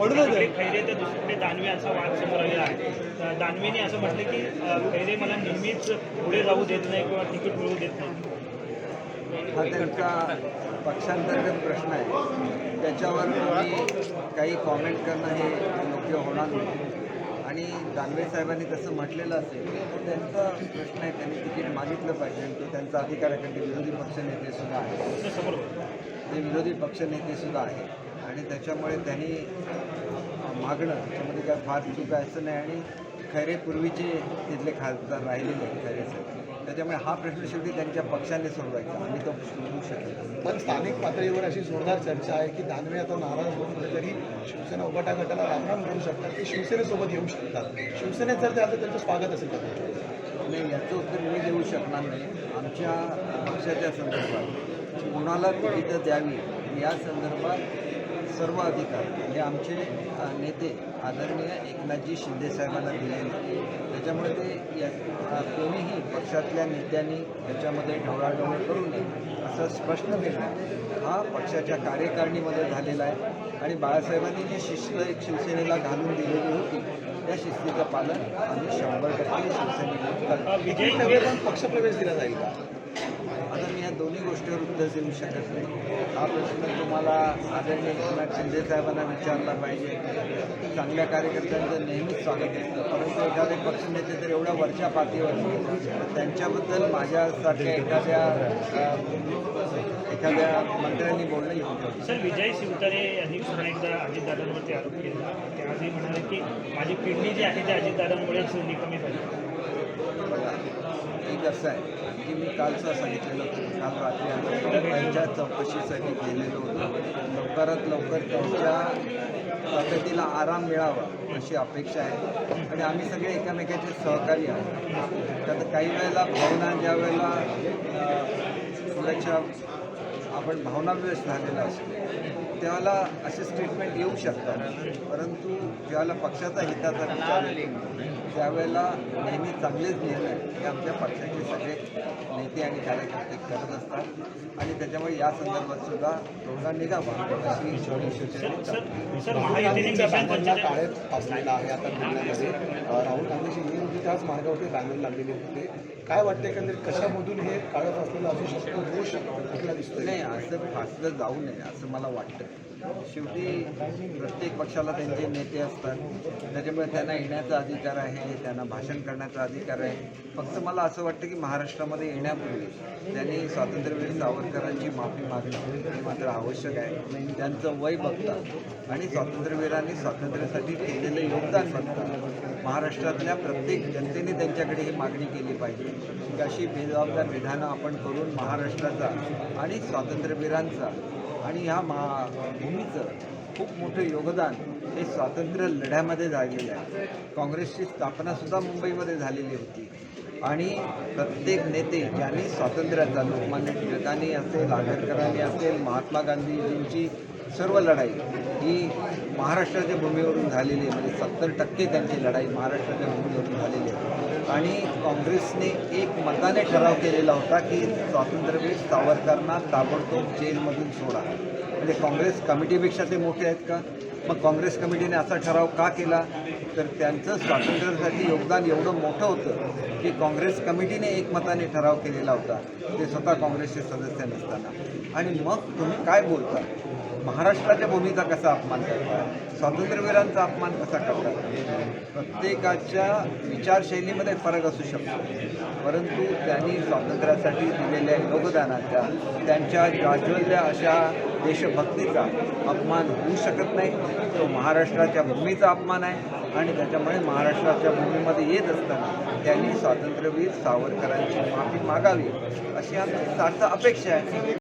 एकीकडे खैरे तर दुसरीकडे दानवे असा वाद समोर आलेला आहे. दानवेने असं म्हटलं की खैरे मला नेहमीच पुढे जाऊ देत नाही किंवा तिकीट मिळवू देत नाही. हा त्यांचा पक्षांतर्गत प्रश्न आहे. त्याच्यावर कोणी काही कॉमेंट करणं हे योग्य होणार नाही. आणि दानवे साहेबांनी तसं म्हटलेलं असेल तर त्यांचा प्रश्न आहे त्यांनी तिकीट मागितलं पाहिजे. आणि तो त्यांचा अधिकार आहे कारण ते विरोधी पक्षनेते सुद्धा आहेत. ते विरोधी पक्षनेते सुद्धा आहे आणि त्याच्यामुळे त्यांनी मागणं त्याच्यामध्ये काय फार चूक असं नाही आणि खरे पूर्वीचे तिथले खासदार राहिलेले आहेत त्याच्यामुळे हा प्रश्न शेवटी त्यांच्या पक्षाने सोडवायचा. आम्ही तो सोडवू शकत. पण स्थानिक पातळीवर अशी जोरदार चर्चा आहे की दानवे आता नाराज होऊन कुठेतरी शिवसेना उभाटा गटाला रामराम करू शकतात ते शिवसेनेसोबत येऊ शकतात? शिवसेनेत जर ते आलं त्यांचं स्वागत असेल का नाही याचं उत्तर मी देऊ शकणार नाही. आमच्या पक्षाच्या संदर्भात कुणाला तिकीटं द्यावी. या संदर्भात सर्व अधिकार हे आमचे नेते आदरणीय एकनाथजी शिंदे साहेबांना दिलेले त्याच्यामुळे ते या कोणीही पक्षातल्या नेत्यांनी त्याच्यामध्ये ढवळाढवळ करू नये असं स्पष्ट निर्णय हा पक्षाच्या कार्यकारिणीमध्ये झालेला आहे आणि बाळासाहेबांनी जी शिस्त एक शिवसेनेला घालून दिलेली होती त्या शिस्तीचं पालन आम्ही शंभर टक्के शिवसेनेकडून करतो. अ, विजय पण पक्षप्रवेश दिला जाईल का? आता मी या दोन्ही गोष्टीवर उत्तर देऊ शकत नाही. हा प्रश्न तुम्हाला आदरणीय एकनाथ शिंदे साहेबांना विचारला पाहिजे. चांगल्या कार्यकर्त्यांचं नेहमीच स्वागत असतं. परंतु एखादे पक्षनेते तर एवढ्या वरच्या पातळीवर त्यांच्याबद्दल माझ्यासारख्या एखाद्या एखाद्या मंत्र्यांनी बोलणं येऊ सर विजय शिवतारे यांनी पुन्हा एकदा अजितदादांवरती आरोप केला. ते आजही म्हणाले की माझी पिढणी जी आहे ती अजितदादांमुळेच निकमी झाली. एक असं आहे. की मी कालचं सांगितलेलं होतं काल रात्री आम्ही त्यांच्या चौकशीसाठी गेलेलो होतो. लवकरात लवकर त्यांच्या पद्धतीला आराम मिळावा अशी अपेक्षा आहे. आणि आम्ही सगळे एकामेकाचे सहकारी आहोत. त्यात काही वेळेला भावना ज्या वेळेला सुरक्षा थोड्याशा आपण भावनाविवश झालेला असतो. त्यावेळेला असे स्टेटमेंट येऊ शकतात. परंतु ज्यावेळेला पक्षाचा हिताचा विचार त्यावेळेला नेहमी चांगलेच निर्णय हे आमच्या पक्षाचे सगळे नेते आणि कार्यकर्ते करत असतात. आणि त्याच्यामुळे या संदर्भात सुद्धा तोडगा निघावा अशी सर शिवसेनेची सर सर राहुल महायुतीने गांधींच्या मिशन बॅनरला पंचेचाळीस काळे फासलेला आहे आता पुण्यामध्ये. अं, राहुल गांधीची येईल होती त्याच मार्गावरती बॅनर लागलेले होते. काय वाटतं एकंदरीत कशामधून हे काळं फासलेलं असू शकतं होऊ शकतं? कुठला दिसतोय? नाही असं फासलं जाऊ नये असं मला वाटतं. शेवटी प्रत्येक पक्षाला त्यांचे नेते असतात. त्याच्यामुळे त्यांना येण्याचा अधिकार आहे त्यांना भाषण करण्याचा अधिकार आहे. फक्त मला असं वाटतं की महाराष्ट्रामध्ये येण्यापूर्वी त्यांनी स्वातंत्र्यवीर सावरकरांची माफी मागणं हे मात्र आवश्यक आहे. त्यांचं वय बघतात आणि स्वातंत्र्यवीरांनी स्वातंत्र्यासाठी केलेलं योगदान बघतात महाराष्ट्रातल्या प्रत्येक जनतेने त्यांच्याकडे ही मागणी केली पाहिजे. की अशी बेजबाबदार विधानं आपण करून महाराष्ट्राचा आणि स्वातंत्र्यवीरांचा आणि ह्या मा भूमीचं खूप मोठं योगदान हे स्वातंत्र्य लढ्यामध्ये झालेलं आहे. काँग्रेसची स्थापनासुद्धा मुंबईमध्ये झालेली होती. आणि प्रत्येक नेते ज्यांनी स्वातंत्र्याचा लोकमान्य टिळकांनी असेल आंबेडकरांनी असेल महात्मा गांधीजींची सर्व लढाई ही महाराष्ट्राच्या भूमीवरून झालेली आहे. म्हणजे सत्तर टक्के त्यांची लढाई महाराष्ट्राच्या भूमीवरून झालेली आहे. आणि काँग्रेसने एक मताने ठराव केलेला होता की स्वातंत्र्यवीर सावरकरांना ताबडतोब जेलमधून सोडा. म्हणजे काँग्रेस कमिटीपेक्षा ते मोठे आहेत का? मग काँग्रेस कमिटीने असा ठराव का केला? तर त्यांचं स्वातंत्र्यासाठी योगदान एवढं मोठं होतं की काँग्रेस कमिटीने एकमताने ठराव केलेला होता. ते स्वतः काँग्रेसचे सदस्य नसताना. आणि मग तुम्ही काय बोलता? महाराष्ट्राच्या भूमीचा कसा अपमान करतात स्वातंत्र्यवीरांचा अपमान कसा करतात प्रत्येकाच्या विचारशैलीमध्ये फरक असू शकतो. परंतु त्यांनी स्वातंत्र्यासाठी दिलेल्या योगदानाच्या त्यांच्या जाज्वल्य अशा देशभक्तीचा अपमान होऊ शकत नाही. तो महाराष्ट्राच्या भूमीचा अपमान आहे आणि त्याच्यामुळे महाराष्ट्राच्या भूमीमध्ये येत असताना त्यांनी स्वातंत्र्यवीर सावरकरांची माफी मागावी अशी आमची सार्थ अपेक्षा आहे.